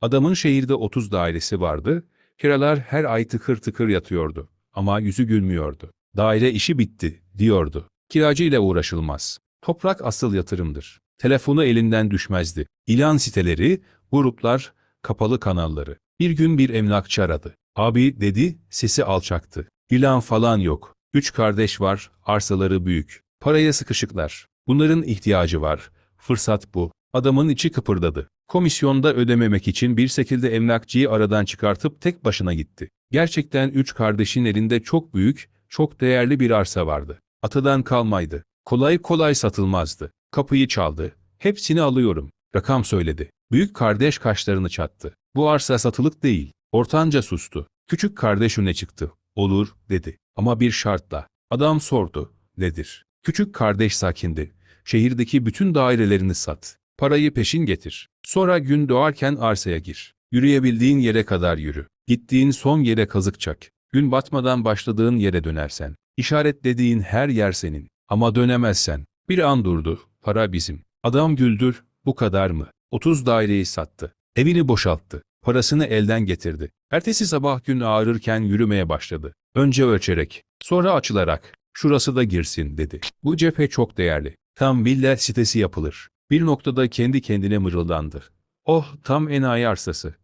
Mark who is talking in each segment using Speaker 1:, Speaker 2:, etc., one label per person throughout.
Speaker 1: Adamın şehirde 30 dairesi vardı, kiralar her ay tıkır tıkır yatıyordu. Ama yüzü gülmüyordu. Daire işi bitti, diyordu. Kiracı ile uğraşılmaz. Toprak asıl yatırımdır. Telefonu elinden düşmezdi. İlan siteleri, gruplar, kapalı kanalları. Bir gün bir emlakçı aradı. Abi dedi, sesi alçaktı. İlan falan yok. Üç kardeş var, arsaları büyük. Paraya sıkışıklar. Bunların ihtiyacı var. Fırsat bu. Adamın içi kıpırdadı. Komisyonda ödememek için bir şekilde emlakçıyı aradan çıkartıp tek başına gitti. Gerçekten üç kardeşin elinde çok büyük, çok değerli bir arsa vardı. Atadan kalmaydı. Kolay kolay satılmazdı. Kapıyı çaldı. Hepsini alıyorum. Rakam söyledi. Büyük kardeş kaşlarını çattı. Bu arsa satılık değil. Ortanca sustu. Küçük kardeş öne çıktı. Olur, dedi. Ama bir şartla. Adam sordu. Nedir? Küçük kardeş sakindi. Şehirdeki bütün dairelerini sat. Parayı peşin getir. Sonra gün doğarken arsaya gir. Yürüyebildiğin yere kadar yürü. Gittiğin son yere kazık çak. Gün batmadan başladığın yere dönersen. İşaretlediğin her yer senin. Ama dönemezsen. Bir an durdu. Para bizim. Adam güldür. Bu kadar mı? 30 daireyi sattı. Evini boşalttı. Parasını elden getirdi. Ertesi sabah gün ağrırken yürümeye başladı. Önce ölçerek, sonra açılarak. Şurası da girsin dedi. Bu cephe çok değerli. Tam villa sitesi yapılır. Bir noktada kendi kendine mırıldandı. Oh tam enayi arsası.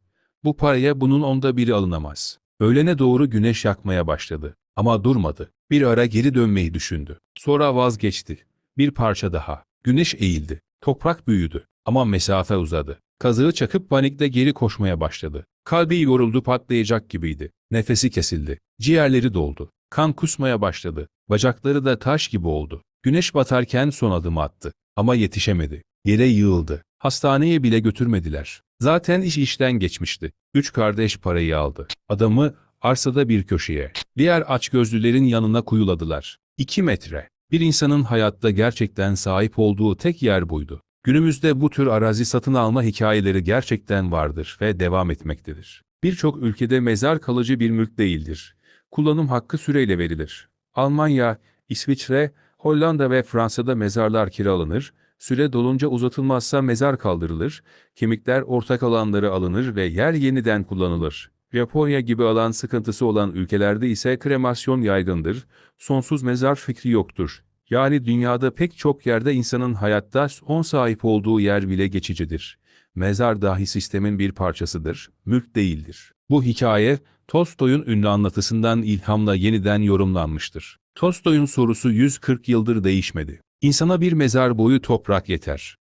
Speaker 1: Bu paraya bunun onda biri alınamaz. Öğlene doğru güneş yakmaya başladı. Ama durmadı. Bir ara geri dönmeyi düşündü. Sonra vazgeçti. Bir parça daha. Güneş eğildi. Toprak büyüdü. Ama mesafe uzadı. Kazığı çakıp panikle geri koşmaya başladı. Kalbi yoruldu patlayacak gibiydi. Nefesi kesildi. Ciğerleri doldu. Kan kusmaya başladı. Bacakları da taş gibi oldu. Güneş batarken son adım attı. Ama yetişemedi. Yere yığıldı. Hastaneye bile götürmediler. Zaten iş işten geçmişti. Üç kardeş parayı aldı. Adamı arsada bir köşeye, diğer açgözlülerin yanına kuyuladılar. İki metre. Bir insanın hayatta gerçekten sahip olduğu tek yer buydu. Günümüzde bu tür arazi satın alma hikayeleri gerçekten vardır ve devam etmektedir. Birçok ülkede mezar kalıcı bir mülk değildir. Kullanım hakkı süreyle verilir. Almanya, İsviçre, Hollanda ve Fransa'da mezarlar kiralanır, süre dolunca uzatılmazsa mezar kaldırılır, kemikler ortak alanları alınır ve yer yeniden kullanılır. Japonya gibi alan sıkıntısı olan ülkelerde ise kremasyon yaygındır, sonsuz mezar fikri yoktur. Yani dünyada pek çok yerde insanın hayatta son sahip olduğu yer bile geçicidir. Mezar dahi sistemin bir parçasıdır, mülk değildir. Bu hikaye, Tolstoy'un ünlü anlatısından ilhamla yeniden yorumlanmıştır. Tolstoy'un sorusu 140 yıldır değişmedi. İnsana bir mezar boyu toprak yeter.